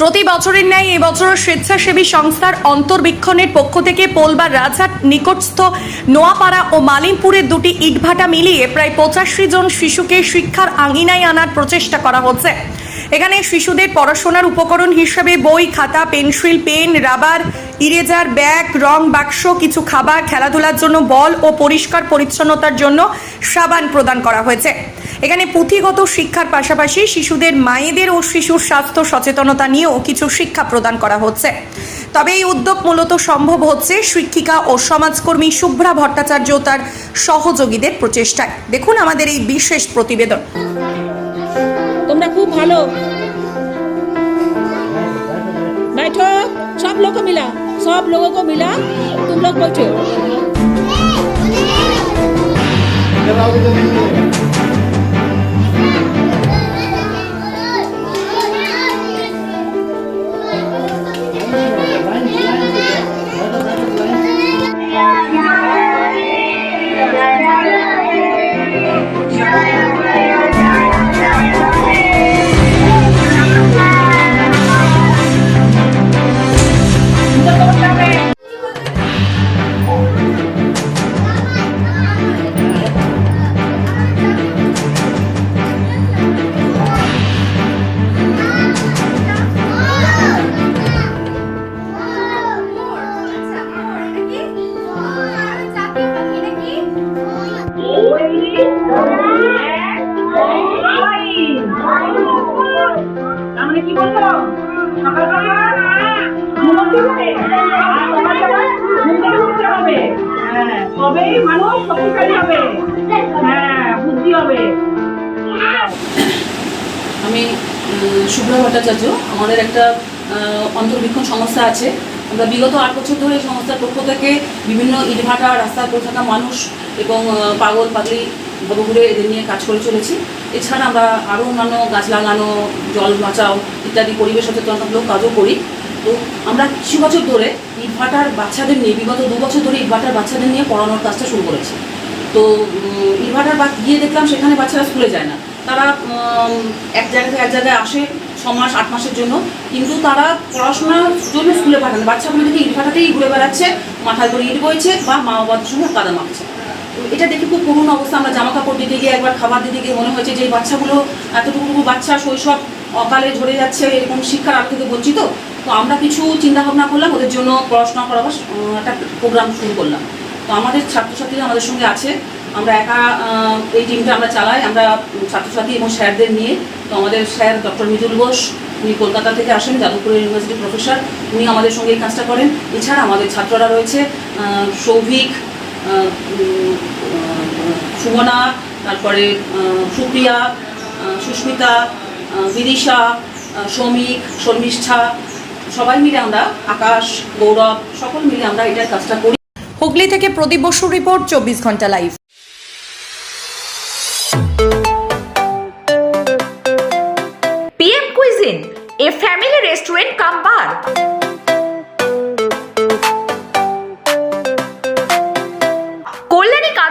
প্রতি বছরের ন্যায় এবছর স্বেচ্ছাসেবী সংস্থার অন্তর্বীক্ষণের পক্ষ থেকে পোলবার রাজহাট নিকটস্থ নোয়াপাড়া ও মালিমপুরের দুটি ইটভাটা মিলিয়ে প্রায় পঁচাশি জন শিশুকে শিক্ষার আঙিনায় আনার প্রচেষ্টা করা হচ্ছে। এখানে শিশুদের পড়াশোনার উপকরণ হিসেবে বই, খাতা, pencil, pen, rubber, eraser, bag, রং বাক্স, কিছু খাবার, খেলাধুলার জন্য বল ও পরিষ্কার পরিচ্ছন্নতার জন্য সাবান প্রদান করা হয়েছে। এখানে পুঁথিগত শিক্ষার পাশাপাশি শিশুদের মায়েদের ও শিশুর স্বাস্থ্য সচেতনতা নিয়েও কিছু শিক্ষা প্রদান করা হচ্ছে। তবে এই উদ্যোগ মূলত সম্ভব হচ্ছে শিক্ষিকা ও সমাজকর্মী শুভ্রা ভট্টাচার্য তার সহযোগীদের প্রচেষ্টায়। দেখুন আমাদের এই বিশেষ প্রতিবেদন। খুব ভালো बैठो सब लोग को मिला सब लोगों को मिला तुम लोग बैठो আমি শুভ্রা ভট্টাচার্য, আমাদের একটা অন্তর্বীক্ষণ সংস্থা আছে। আমরা বিগত আট বছর ধরে সংস্থার পক্ষ থেকে বিভিন্ন ইটভাটা রাস্তায় পড়ে থাকা মানুষ এবং পাগল, পাগলি ঘুরে এদের নিয়ে কাজ করে চলেছি। এছাড়া আমরা আরও অন্যান্য গাছ লাগানো জল বাঁচাও ইত্যাদি পরিবেশ সচেতনতামূলক কাজও করি। তো আমরা কিছু বছর ধরে ইটভাটার বাচ্চাদের নিয়ে বিগত দু বছর ধরে ইটভাটার বাচ্চাদের নিয়ে পড়ানোর কাজটা শুরু করেছি। তো উম, ইনভার্টার বা গিয়ে দেখলাম সেখানে বাচ্চারা স্কুলে যায় না। তারা এক জায়গা থেকে এক জায়গায় আসে ছ মাস আট মাসের জন্য। কিন্তু তারা পড়াশোনার জন্য স্কুলে পাঠান বাচ্চাগুলো দেখে ইনভার্টারতেই ঘুরে বেড়াচ্ছে মাথায় করে ইট বইছে বা মা বাবার সঙ্গে কাদা মাখছে। এটা দেখে খুব করুণ অবস্থা, আমরা জামা কাপড় দিতে গিয়ে একবার খাবার দিতে গিয়ে মনে হয়েছে যে এই বাচ্চাগুলো এতটুকু বাচ্চা শৈশব অকালে ঝরে যাচ্ছে, এরকম শিক্ষার আগ থেকে বঞ্চিত। তো আমরা কিছু চিন্তা ভাবনা করলাম, ওদের জন্য পড়াশোনা করাবার একটা প্রোগ্রাম শুরু করলাম। তো আমাদের ছাত্রছাত্রীরা আমাদের সঙ্গে আছে। আমরা একা এই টিমটা আমরা চালাই। আমরা ছাত্রছাত্রী এবং স্যারদের নিয়ে, তো আমাদের স্যার ডক্টর মিতুল বোস উনি কলকাতা থেকে আসেন যাদবপুর ইউনিভার্সিটির প্রফেসর উনি আমাদের সঙ্গে এই কাজটা করেন। এছাড়া আমাদের ছাত্ররা রয়েছে সৌভিক সুমনা তারপরে সুপ্রিয়া সুস্মিতা বিদিশা শ্রমিক শর্মিষ্ঠা সবাই মিলে আমরা আকাশ গৌরব সকল মিলে আমরা এটার কাজটা করি হুগলি থেকে প্রদীপ বসুর রিপোর্ট চব্বিশ ঘণ্টা live Cuisine, a family restaurant come bar.